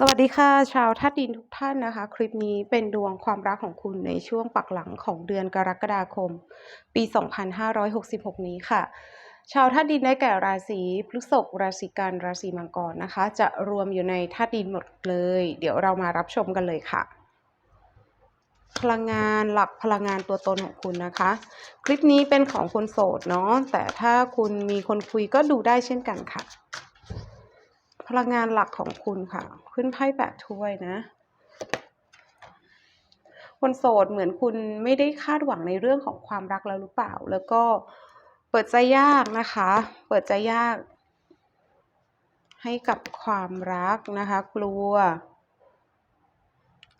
สวัสดีค่ะชาวธาตุดินทุกท่านนะคะ คลิปนี้เป็นดวงความรักของคุณในช่วงปักหลังของเดือนกรกฎาคม ปี 2566 นี้ค่ะ ชาวธาตุดินได้แก่ราศีพฤษภราศีกันราศีมังกรนะคะ จะรวมอยู่ในธาตุดินหมดเลย เดี๋ยวเรามารับชมกันเลยค่ะ พลังงานหลักพลังงานตัวตนของคุณนะคะ คลิปนี้เป็นของคนโสดเนาะแต่ถ้าคุณมีคนคุยก็ดูได้เช่นกันค่ะ พลังงานหลักของคุณค่ะ ขึ้นไพ่แปดถ้วยนะ คนโสดเหมือนคุณไม่ได้คาดหวังในเรื่องของความรักแล้วหรือเปล่า แล้วก็เปิดใจยากนะคะ เปิดใจยาก ให้กับความรักนะคะ กลัว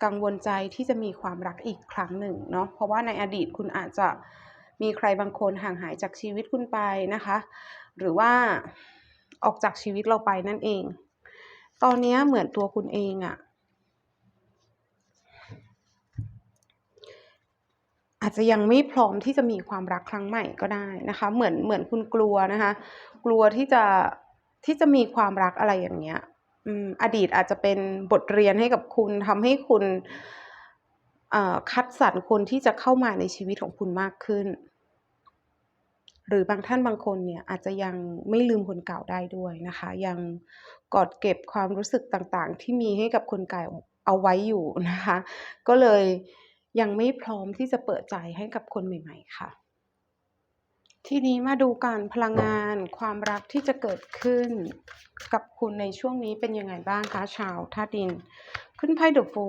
กังวลใจที่จะมีความรักอีกครั้งหนึ่งเนาะ เพราะว่าในอดีตคุณอาจจะมีใครบางคนห่างหายจากชีวิตคุณไปนะคะ หรือว่า ออกจากชีวิตเราไปนั่นเอง ตอนนี้เหมือนตัวคุณเองอะอาจจะยังไม่พร้อมที่จะมีความรักครั้งใหม่ก็ได้นะคะ เหมือนเหมือนคุณกลัวนะคะ กลัวที่จะที่จะมีความรักอะไรอย่างเงี้ยอืมอดีตอาจจะเป็นบทเรียนให้กับคุณทำให้คุณคัดสรรคนที่จะเข้ามาในชีวิตของคุณมากขึ้น หรือบางท่านบางคนเนี่ยอาจจะยังไม่ลืมคนเก่าได้ด้วยนะคะ ยังกอดเก็บความรู้สึกต่างๆ ที่มีให้กับคนเก่าเอาไว้อยู่นะคะ ก็เลยยังไม่พร้อมที่จะเปิดใจให้กับคนใหม่ ๆ ค่ะ ทีนี้มาดูกันพลังงานความรักที่จะเกิดขึ้นกับคุณในช่วงนี้เป็นยังไงบ้างคะชาวธาตุดิน ขึ้นไพ่เดอะฟู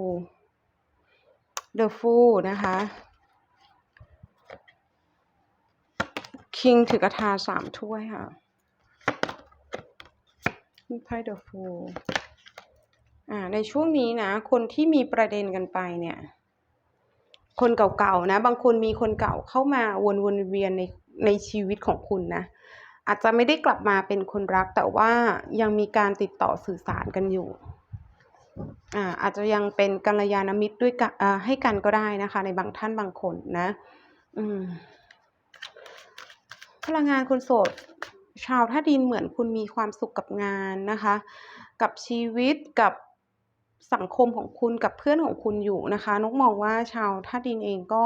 เดอะฟูนะคะ คิงถือกระทาสามถ้วยค่ะไพ่เดอะฟูลอ่าในช่วงนี้นะ คนที่มีประเด็นกันไปเนี่ย คนเก่าๆนะ บางคนมีคนเก่าเข้ามาวนๆเวียนในในชีวิตของคุณนะ อาจจะไม่ได้กลับมาเป็นคนรัก แต่ว่ายังมีการติดต่อสื่อสารกันอยู่อ่าอาจจะยังเป็นกัลยาณมิตรด้วยกันให้กันก็ได้นะคะ ในบางท่านบางคนนะ อืม พลังงานคนโสด ชาวท่าดินเหมือนคุณมีความสุขกับงานนะคะ กับชีวิตกับสังคมของคุณกับเพื่อนของคุณอยู่นะคะนกมองว่าชาวท่าดินเองก็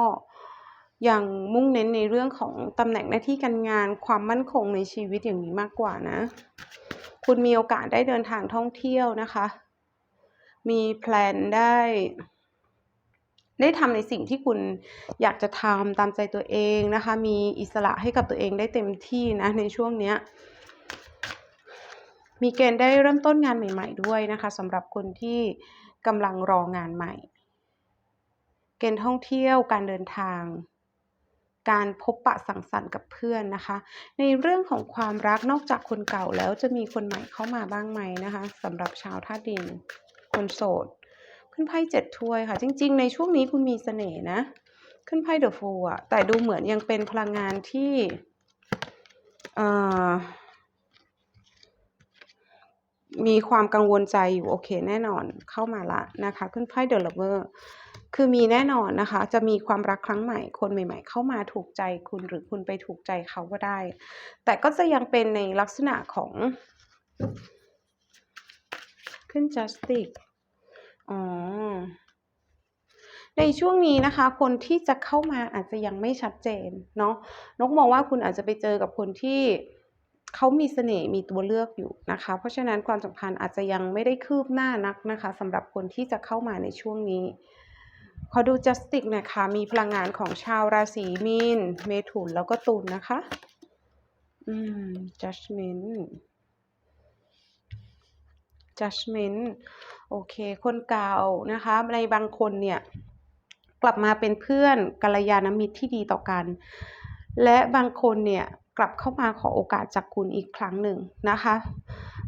ยังมุ่งเน้นในเรื่องของตำแหน่งหน้าที่การงานความมั่นคงในชีวิตอย่างนี้มากกว่านะ คุณมีโอกาสได้เดินทางท่องเที่ยวนะคะ มีแพลนได้ ได้ทำในสิ่งที่คุณอยากจะทำตามใจตัวเองนะคะ มีอิสระให้กับตัวเองได้เต็มที่นะในช่วงเนี้ยมีเกณฑ์ได้เริ่มต้นงานใหม่ ๆ ด้วยนะคะสำหรับคนที่กำลังรองานใหม่ เกณฑ์ท่องเที่ยวการเดินทาง การพบปะสังสรรค์กับเพื่อนนะคะ ในเรื่องของความรักนอกจากคนเก่าแล้วจะมีคนใหม่เข้ามาบ้างไหมนะคะสำหรับชาวธาตุดิน คนโสด ขึ้นไพ่เจ็ดถ้วยค่ะ จริง ๆ ในช่วงนี้คุณมีเสน่ห์นะ ขึ้นไพ่เดอะฟูอะแต่ดูเหมือนยังเป็นพลังงานที่มีความกังวลใจอยู่โอเคแน่นอนเข้ามาละนะคะ ขึ้นไพ่เดอะลเวอร์คือมีแน่นอนนะคะ จะมีความรักครั้งใหม่ คนใหม่ ๆ เข้ามาถูกใจคุณหรือคุณไปถูกใจเขาก็ได้ แต่ก็จะยังเป็นในลักษณะของขึ้น justice อ๋อ ในช่วงนี้นะคะ คนที่จะเข้ามาอาจจะยังไม่ชัดเจนเนาะ นกมองว่าคุณอาจจะไปเจอกับคนที่เขามีเสน่ห์มีตัวเลือกอยู่นะคะ เพราะฉะนั้นความสัมพันธ์อาจจะยังไม่ได้คืบหน้านักนะคะสำหรับคนที่จะเข้ามาในช่วงนี้ ขอดู justice นะคะมีพลังงานของชาวราศีมีน เมถุนแล้วก็ตุลนนะคะ อืม judgment judgment โอเค คนเก่านะคะ ในบางคนเนี่ย กลับมาเป็นเพื่อนกัลยาณมิตรที่ดีต่อกัน และบางคนเนี่ยกลับเข้ามาขอโอกาสจากคุณอีกครั้งหนึ่งนะคะ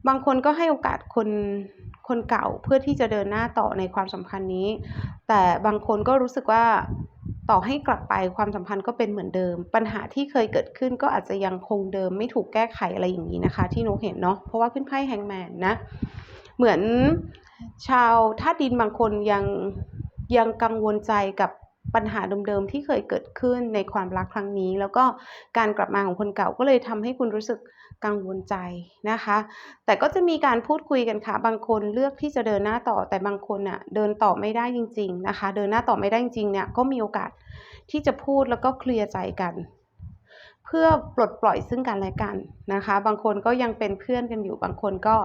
บางคนก็ให้โอกาสคนคนเก่าเพื่อที่จะเดินหน้าต่อในความสัมพันธ์นี้ แต่บางคนก็รู้สึกว่าต่อให้กลับไปความสัมพันธ์ก็เป็นเหมือนเดิม ปัญหาที่เคยเกิดขึ้นก็อาจจะยังคงเดิมไม่ถูกแก้ไขอะไรอย่างนี้นะคะ ที่นกเห็นเนาะเพราะว่าขึ้นไพ่แฮงแมนนะ เหมือนชาวธาดินบางคนยังยังกังวลใจกับปัญหาเดิมๆที่เคยเกิดขึ้นในความรักครั้งนี้ แล้วก็การกลับมาของคนเก่าก็เลยทำให้คุณรู้สึกกังวลใจนะคะ แต่ก็จะมีการพูดคุยกันค่ะ บางคนเลือกที่จะเดินหน้าต่อ แต่บางคนน่ะเดินต่อไม่ได้จริง ๆนะคะ เดินหน้าต่อไม่ได้จริงๆเนี่ยก็มีโอกาสที่จะพูดแล้วก็เคลียร์ใจกัน เพื่อปลดปล่อยซึ่งกันและกันนะคะ บางคนก็ยังเป็นเพื่อนกันอยู่ บางคนก็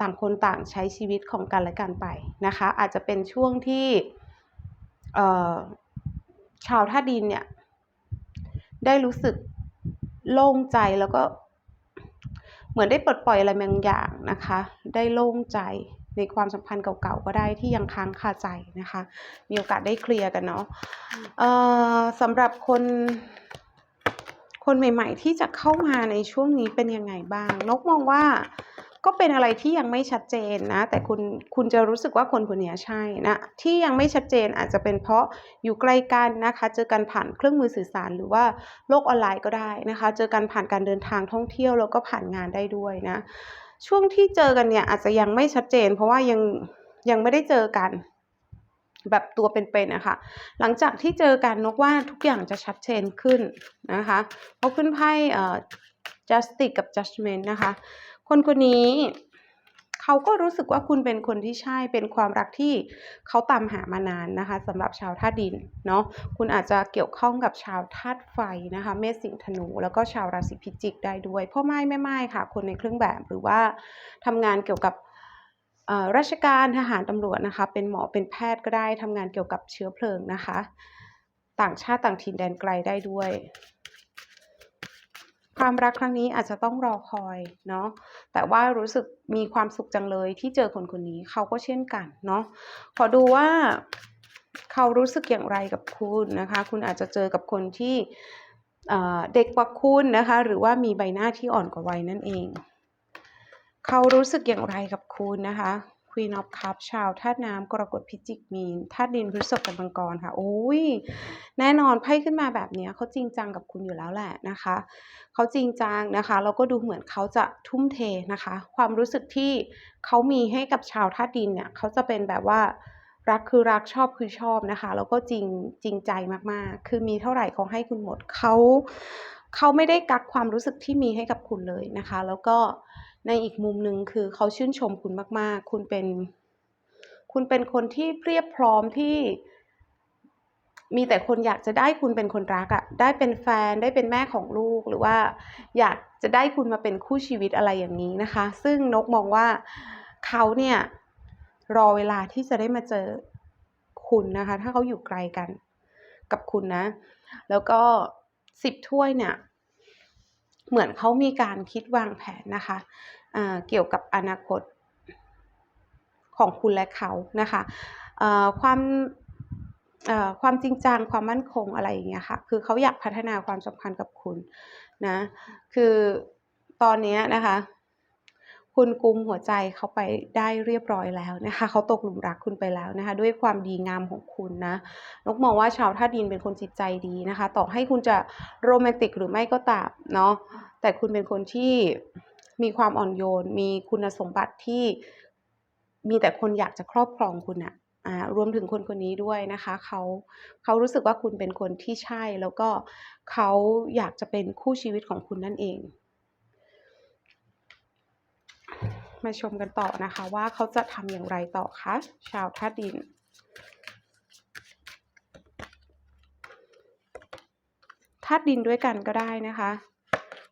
ต่างคนต่างใช้ชีวิตของกันและกันไปนะคะ อาจจะเป็นช่วงที่ชาวท่าดินเนี่ย ได้รู้สึกโล่งใจแล้วก็เหมือนได้ปลดปล่อยอะไรบางอย่างนะคะ ได้โล่งใจในความสัมพันธ์เก่าๆก็ได้ที่ยังค้างคาใจนะคะ มีโอกาสได้เคลียร์กันเนาะสำหรับคนคนใหม่ ๆ ที่จะเข้ามาในช่วงนี้เป็นยังไงบ้าง นกมองว่า ก็เป็นอะไรที่ยังไม่ชัดเจนนะ แต่คุณคุณจะรู้สึกว่าคนคนนี้ใช่นะ ที่ยังไม่ชัดเจนอาจจะเป็นเพราะอยู่ใกล้กันนะคะ เจอกันผ่านเครื่องมือสื่อสารหรือว่าโลกออนไลน์ก็ได้นะคะ เจอกันผ่านการเดินทางท่องเที่ยวแล้วก็ผ่านงานได้ด้วยนะ ช่วงที่เจอกันเนี่ยอาจจะยังไม่ชัดเจน เพราะว่ายังยังไม่ได้เจอกันแบบตัวเป็นๆนะคะ หลังจากที่เจอกันนกว่าทุกอย่างจะชัดเจนขึ้นนะคะ เพราะขึ้นไพ่เอ่อ justice กับ judgment นะคะ คนคนนี้เขาก็รู้สึกว่าคุณเป็นคนที่ใช่เป็นความรักที่เขาตามหามานานนะคะสำหรับชาวธาตุดินเนาะคุณอาจจะเกี่ยวข้องกับชาวธาตุไฟนะคะเมษสิงธนู แล้วก็ชาวราศีพิจิกได้ด้วยพ่อไม้แม่ไม้ค่ะ คนในเครื่องแบบหรือว่าทำงานเกี่ยวกับราชการทหารตำรวจนะคะ เป็นหมอเป็นแพทย์ก็ได้ทำงานเกี่ยวกับเชื้อเพลิงนะคะ ต่างชาติต่างถิ่นแดนไกลได้ด้วย ความรักครั้งนี้อาจจะต้องรอคอยเนาะแต่ว่ารู้สึกมีความสุขจังเลยที่เจอคนคนนี้เขาก็เช่นกันเนาะขอดูว่าเขารู้สึกอย่างไรกับคุณนะคะ คุณอาจจะเจอกับคนที่เด็กกว่าคุณนะคะ หรือว่ามีใบหน้าที่อ่อนกว่าวัยนั่นเอง เขารู้สึกอย่างไรกับคุณนะคะ Queen of Cup ชาวธาตุน้ำกรกฎพิจิกมีนธาตุดินพฤษภกับมังกรค่ะโอ้ยแน่นอนไพ่ขึ้นมาแบบนี้เขาจริงจังกับคุณอยู่แล้วแหละนะคะเขาจริงจังนะคะแล้วก็ดูเหมือนเขาจะทุ่มเทนะคะ ความรู้สึกที่เขามีให้กับชาวธาตุดินเนี่ยเขาจะเป็นแบบว่ารักคือรักชอบคือชอบนะคะ แล้วก็จริงจริงใจมากๆ คือมีเท่าไหร่เขาให้คุณหมดเขาเขาไม่ได้กักความรู้สึกที่มีให้กับคุณเลยนะคะ แล้วก็ในอีกมุมหนึ่งคือเขาชื่นชมคุณมาก ๆ คุณเป็น คุณเป็นคนที่เพียบพร้อมที่มีแต่คนอยากจะได้คุณเป็นคนรักอะ่ะได้เป็นแฟนได้เป็นแม่ของลูกหรือว่า อยากจะได้คุณมาเป็นคู่ชีวิตอะไรอย่างนี้นะคะ ซึ่งนกมองว่าเขาเนี่ยรอเวลาที่จะได้มาเจอคุณนะคะ ถ้าเขาอยู่ไกลกันกับคุณนะ แล้วก็สิบถ้วยเนี่ย เหมือนเขามีการคิดวางแผนนะคะเกี่ยวกับอนาคตของคุณและเขานะคะความความจริงจังความมั่นคงอะไรอย่างเงี้ยค่ะ คือเขาอยากพัฒนาความสัมพันธ์กับคุณนะ คือตอนนี้นะคะ คุณกุมหัวใจเขาไปได้เรียบร้อยแล้วนะคะเขาตกหลุมรักคุณไปแล้วนะคะ ด้วยความดีงามของคุณนะนกมองว่าชาวธาตุดินเป็นคนจิตใจดีนะคะ ต่อให้คุณจะโรแมนติกหรือไม่ก็ตามเนาะแต่คุณเป็นคนที่มีความอ่อนโยน มีคุณสมบัติที่มีแต่คนอยากจะครอบครองคุณอะรวมถึงคนคนนี้ด้วยนะคะเขาเขารู้สึกว่าคุณเป็นคนที่ใช่แล้วก็เขาอยากจะเป็นคู่ชีวิตของคุณนั่นเอง มาชมกันต่อนะคะว่าเขาจะทำอย่างไรต่อคะชาวธาตุดินธาตุดินด้วยกันก็ได้นะคะ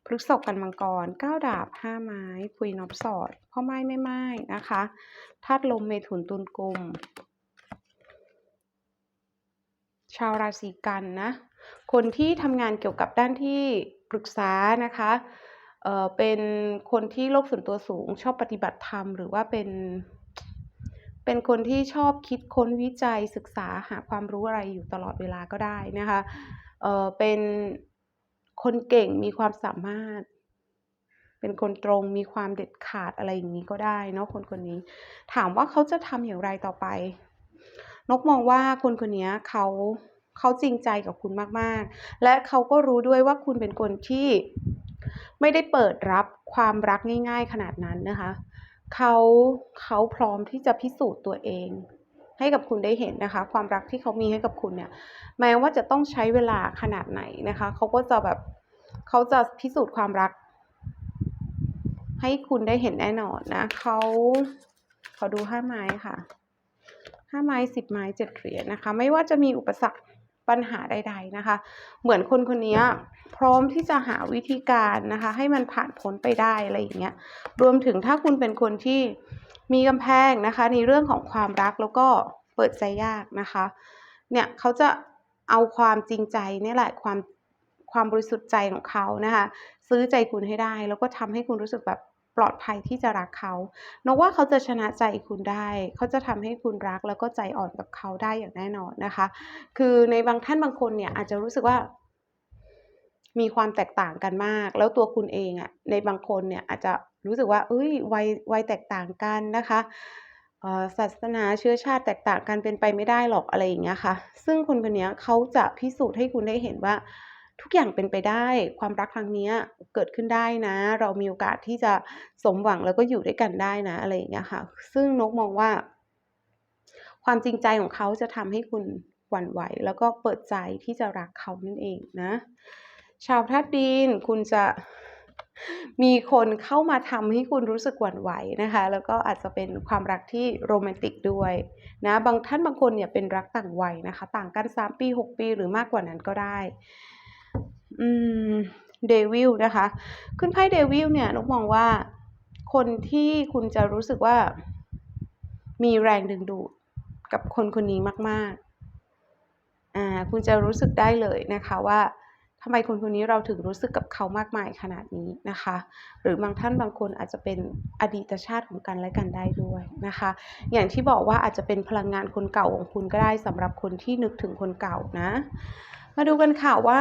พฤษภกันมังกรเก้าดาบห้าไม้คุยนอบสอดพ่อไม้ไม่ไม้นะคะธาตุลมเมถุนตุลกลมชาวราศีกันนะ คนที่ทำงานเกี่ยวกับด้านที่ปรึกษานะคะ เป็นคนที่โลกส่วนตัวสูง ชอบปฏิบัติธรรม หรือว่าเป็น เป็นคนที่ชอบคิดค้นวิจัยศึกษาหาความรู้อะไรอยู่ตลอดเวลาก็ได้นะคะเออเป็นคนเก่งมีความสามารถ เป็นคนตรงมีความเด็ดขาดอะไรอย่างนี้ก็ได้เนาะคนคนนี้ ถามว่าเขาจะทำอย่างไรต่อไป นกมองว่าคนคนนี้เขาเขาจริงใจกับคุณมากๆ และเขาก็รู้ด้วยว่าคุณเป็นคนที่ ไม่ได้เปิดรับความรักง่าย ๆ ขนาดนั้นนะคะเขาเขาพร้อมที่จะพิสูจน์ตัวเอง ให้กับคุณได้เห็นนะคะ ความรักที่เขามีให้กับคุณเนี่ย แม้ว่าจะต้องใช้เวลาขนาดไหนนะคะเขาก็จะแบบเขาจะพิสูจน์ความรัก ให้คุณได้เห็นแน่นอนนะเขาขอดูห้าไม้ค่ะห้าไม้สิบไม้เจ็ดเหรียญนะคะ ไม่ว่าจะมีอุปสรรค ปัญหาใด ๆนะคะ เหมือนคนคนนี้พร้อมที่จะหาวิธีการนะคะ ให้มันผ่านพ้นไปได้อะไรอย่างเงี้ยรวมถึงถ้าคุณเป็นคนที่มีกำแพงนะคะ ในเรื่องของความรักแล้วก็เปิดใจยากนะคะ เนี่ยเขาจะเอาความจริงใจเนี่ยแหละความความบริสุทธิ์ใจของเขานะคะ ซื้อใจคุณให้ได้ แล้วก็ทำให้คุณรู้สึกแบบ ปลอดภัยที่จะรักเขานกว่าเขาจะชนะใจคุณได้ เขาจะทำให้คุณรักแล้วก็ใจอ่อนกับเขาได้อย่างแน่นอนนะคะ คือในบางท่านบางคนเนี่ยอาจจะรู้สึกว่ามีความแตกต่างกันมาก แล้วตัวคุณเองอะในบางคนเนี่ยอาจจะรู้สึกว่า เอ้ยวัยวัยแตกต่างกันนะคะอ่อศาสนาเชื้อชาติแตกต่างกันเป็นไปไม่ได้หรอกอะไรอย่างเงี้ยค่ะ ซึ่งคนคนเนี้ยเขาจะพิสูจน์ให้คุณได้เห็นว่า ทุกอย่างเป็นไปได้ ความรักครั้งนี้เกิดขึ้นได้นะ เรามีโอกาสที่จะสมหวังแล้วก็อยู่ด้วยกันได้นะอะไรอย่างเงี้ยค่ะ ซึ่งนกมองว่า ความจริงใจของเขาจะทำให้คุณหวั่นไหว แล้วก็เปิดใจที่จะรักเขานั่นเองนะ ชาวธาตุดินคุณจะมีคนเข้ามาทำให้คุณรู้สึกหวั่นไหวนะคะ แล้วก็อาจจะเป็นความรักที่โรแมนติกด้วยนะบางท่านบางคนเนี่ยเป็นรักต่างวัยนะคะ ต่างกัน 3 ปี 6 ปีหรือมากกว่านั้นก็ได้ อืมเดวิลนะคะ ขึ้นไพ่เดวิลเนี่ยนกมองว่า คนที่คุณจะรู้สึกว่า มีแรงดึงดูดกับคนคนนี้มาก ๆ อ่า คุณจะรู้สึกได้เลยนะคะว่าทำไมคนคนนี้เราถึงรู้สึกกับเขามากมายขนาดนี้นะคะ หรือบางท่านบางคนอาจจะเป็นอดีตชาติของกันและกันได้ด้วยนะคะ อย่างที่บอกว่าอาจจะเป็นพลังงานคนเก่าของคุณก็ได้สำหรับคนที่นึกถึงคนเก่านะ มาดูกันค่ะว่า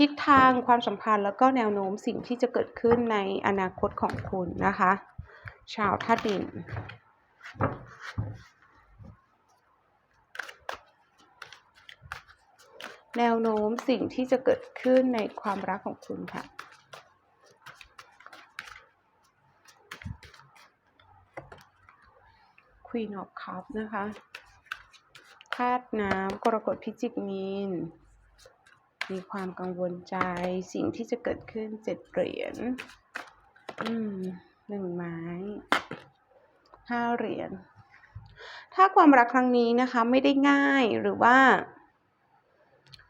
ทิศทางความสัมพันธ์แล้วก็แนวโน้มสิ่งที่จะเกิดขึ้นในอนาคตของคุณนะคะ ชาวธาตุดินแนวโน้มสิ่งที่จะเกิดขึ้นในความรักของคุณค่ะ Queen of Cups นะคะธาตุน้ำกรกฎพิจิกมีน มีความกังวลใจสิ่งที่จะเกิดขึ้นเจ็ดเหรียญอืมหนึ่งไม้ห้าเหรียญถ้าความรักครั้งนี้นะคะไม่ได้ง่ายหรือว่า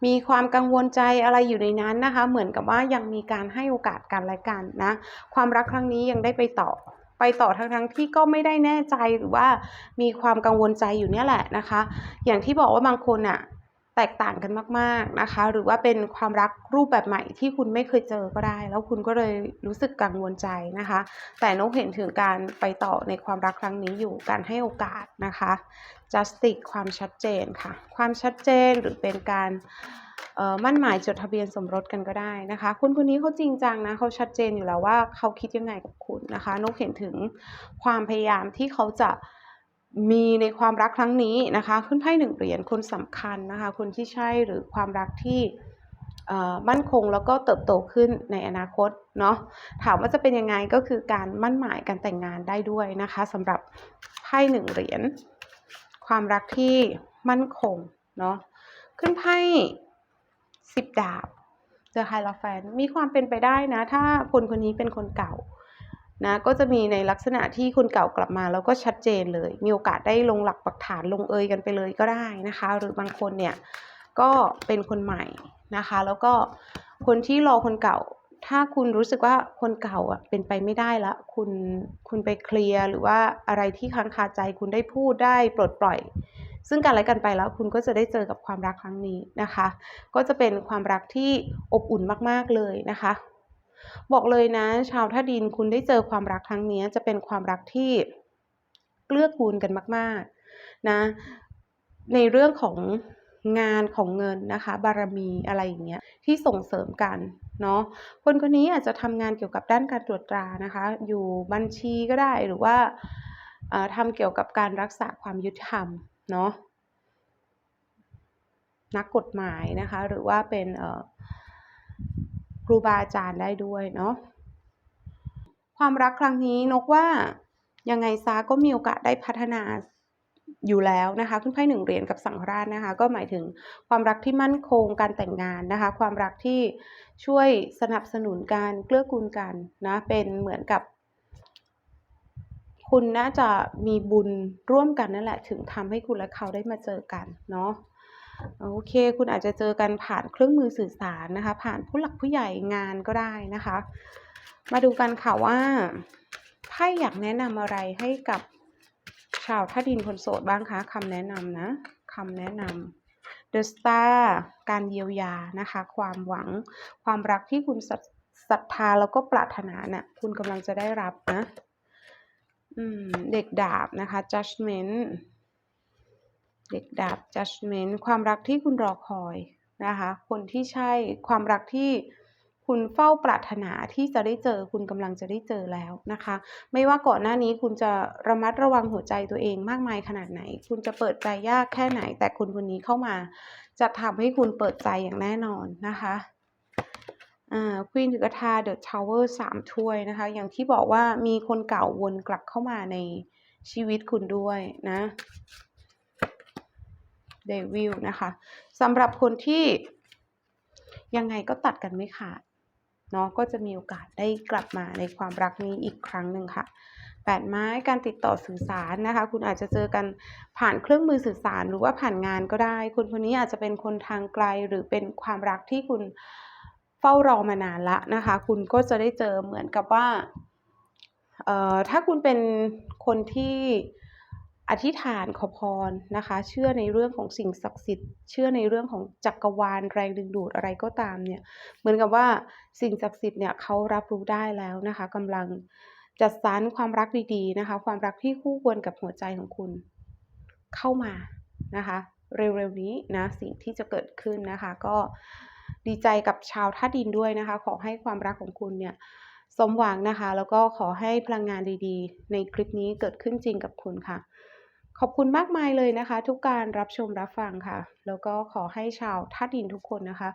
มีความกังวลใจอะไรอยู่ในนั้นนะคะ เหมือนกับว่ายังมีการให้โอกาสกันและกันนะ ความรักครั้งนี้ยังได้ไปต่อไปต่อทั้งทั้งที่ก็ไม่ได้แน่ใจหรือว่ามีความกังวลใจอยู่เนี่ยแหละนะคะ อย่างที่บอกว่าบางคนอะ แตกต่างกันมาก ๆนะคะ หรือว่าเป็นความรักรูปแบบใหม่ที่คุณไม่เคยเจอก็ได้ แล้วคุณก็เลยรู้สึกกังวลใจนะคะ แต่นกเห็นถึงการไปต่อในความรักครั้งนี้อยู่การให้โอกาสนะคะ justice ความชัดเจนค่ะ ความชัดเจนหรือเป็นการมั่นหมายจดทะเบียนสมรสกันก็ได้นะคะ คุณคนนี้เขาจริงจังนะเขาชัดเจนอยู่แล้วว่าเขาคิดยังไงกับคุณนะคะนกเห็นถึงความพยายามที่เขาจะ มีในความรักครั้งนี้นะคะขึ้นไพ่หนึ่งเหรียญคนสำคัญนะคะคนที่ใช่หรือความรักที่มั่นคงแล้วก็เติบโตขึ้นในอนาคตเนาะถามว่าจะเป็นยังไงก็คือการมั่นหมายการแต่งงานได้ด้วยนะคะสำหรับไพ่หนึ่งเหรียญความรักที่มั่นคงเนาะขึ้นไพ่สิบดาบ The Hierophant มีความเป็นไปได้นะ ถ้าคนคนนี้เป็นคนเก่า นะก็จะมีในลักษณะที่คนเก่ากลับมาแล้วก็ชัดเจนเลย มีโอกาสได้ลงหลักปักฐานลงเอยกันไปเลยก็ได้นะคะ หรือบางคนเนี่ยก็เป็นคนใหม่นะคะ แล้วก็คนที่รอคนเก่า ถ้าคุณรู้สึกว่าคนเก่าอะเป็นไปไม่ได้ละคุณคุณไปเคลียร์หรือว่าอะไรที่ค้างคาใจคุณได้พูดได้ปลดปล่อย ซึ่งกันและกันไปแล้วคุณก็จะได้เจอกับความรักครั้งนี้นะคะ ก็จะเป็นความรักที่อบอุ่นมากๆเลยนะคะ บอกเลยนะ ชาวท่าดินคุณได้เจอความรักครั้งนี้จะเป็นความรักที่เกื้อกูลกันมาก ๆนะ ในเรื่องของงานของเงินนะคะ บารมีอะไรอย่างเงี้ยที่ส่งเสริมกันเนาะคนคนนี้อาจจะทำงานเกี่ยวกับด้านการตรวจตรานะคะ อยู่บัญชีก็ได้หรือว่าทำเกี่ยวกับการรักษาความยุติธรรมเนาะนักกฎหมายนะคะ หรือว่าเป็น รูบาอาจารย์ได้ด้วยเนาะความรักครั้งนี้นกว่ายังไงซาก็มีโอกาสได้พัฒนาอยู่แล้วนะคะคุณไพ่หนึ่งเหรียญกับสังฆราชนะคะ ก็หมายถึงความรักที่มั่นคงการแต่งงานนะคะ ความรักที่ช่วยสนับสนุนการเกื้อกูลกันนะเป็นเหมือนกับ คุณน่าจะมีบุญร่วมกันนั่นแหละ ถึงทำให้คุณและเขาได้มาเจอกันเนาะ โอเค คุณอาจจะเจอกันผ่านเครื่องมือสื่อสารนะคะ ผ่านผู้หลักผู้ใหญ่งานก็ได้นะคะ มาดูกันค่ะว่าไพ่อยากแนะนำอะไรให้กับชาวท่าดินคนโสดบ้างคะคำแนะนำนะคำแนะนำ The Star การเยียวยานะคะ ความหวัง ความรักที่คุณศรัทธาแล้วก็ปรารถนาน่ะคุณกำลังจะได้รับนะเด็กดาบนะคะ judgment เด็กดาบ judgment ความรักที่คุณรอคอยนะคะ คนที่ใช่ความรักที่คุณเฝ้าปรารถนาที่จะได้เจอคุณกำลังจะได้เจอแล้วนะคะ ไม่ว่าก่อนหน้านี้คุณจะระมัดระวังหัวใจตัวเองมากมายขนาดไหน คุณจะเปิดใจยากแค่ไหน แต่คนคนนี้เข้ามา จะทำให้คุณเปิดใจอย่างแน่นอนนะคะอ่าควีนถือกระทาเดอะทาวเวอร์สามถ้วยนะคะ อย่างที่บอกว่ามีคนเก่าวนกลับเข้ามาในชีวิตคุณด้วยนะ เดวิลนะคะสำหรับคนที่ยังไงก็ตัดกันไม่ขาดเนาะก็จะมีโอกาสได้กลับมาในความรักนี้อีกครั้งหนึ่งค่ะแปดไม้การติดต่อสื่อสารนะคะ คุณอาจจะเจอกันผ่านเครื่องมือสื่อสารหรือว่าผ่านงานก็ได้ คนคนนี้อาจจะเป็นคนทางไกลหรือเป็นความรักที่คุณเฝ้ารอมานานละนะคะ คุณก็จะได้เจอเหมือนกับว่าเอ่อถ้าคุณเป็นคนที่ อธิษฐานขอพรนะคะ เชื่อในเรื่องของสิ่งศักดิ์สิทธิ์ เชื่อในเรื่องของจักรวาลแรงดึงดูดอะไรก็ตามเนี่ย เหมือนกับว่าสิ่งศักดิ์สิทธิ์เนี่ยเขารับรู้ได้แล้วนะคะกำลังจัดสรรความรักดีๆนะคะ ความรักที่คู่ควรกับหัวใจของคุณ เข้ามานะคะ เร็วๆนี้นะสิ่งที่จะเกิดขึ้นนะคะ ก็ดีใจกับชาวท่าดินด้วยนะคะ ขอให้ความรักของคุณเนี่ยสมหวังนะคะ แล้วก็ขอให้พลังงานดีๆ ในคลิปนี้เกิดขึ้นจริงกับคุณค่ะ ขอบคุณมากมายเลยนะคะ ทุกการรับชมรับฟังค่ะ แล้วก็ขอให้ชาวท่าดินทุกคนนะคะ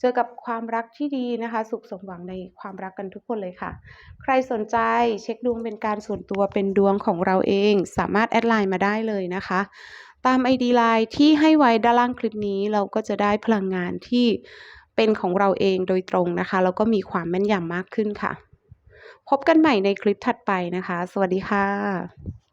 เจอกับความรักที่ดีนะคะ สุขสมหวังในความรักกันทุกคนเลยค่ะ ใครสนใจเช็คดวงเป็นการส่วนตัวเป็นดวงของเราเอง สามารถแอดไลน์มาได้เลยนะคะ ตาม ID ไลน์ที่ให้ไว้ด้านล่างคลิปนี้เราก็จะได้พลังงานที่เป็นของเราเองโดยตรงนะคะ แล้วก็มีความแม่นยำมากขึ้นค่ะ พบกันใหม่ในคลิปถัดไปนะคะ สวัสดีค่ะ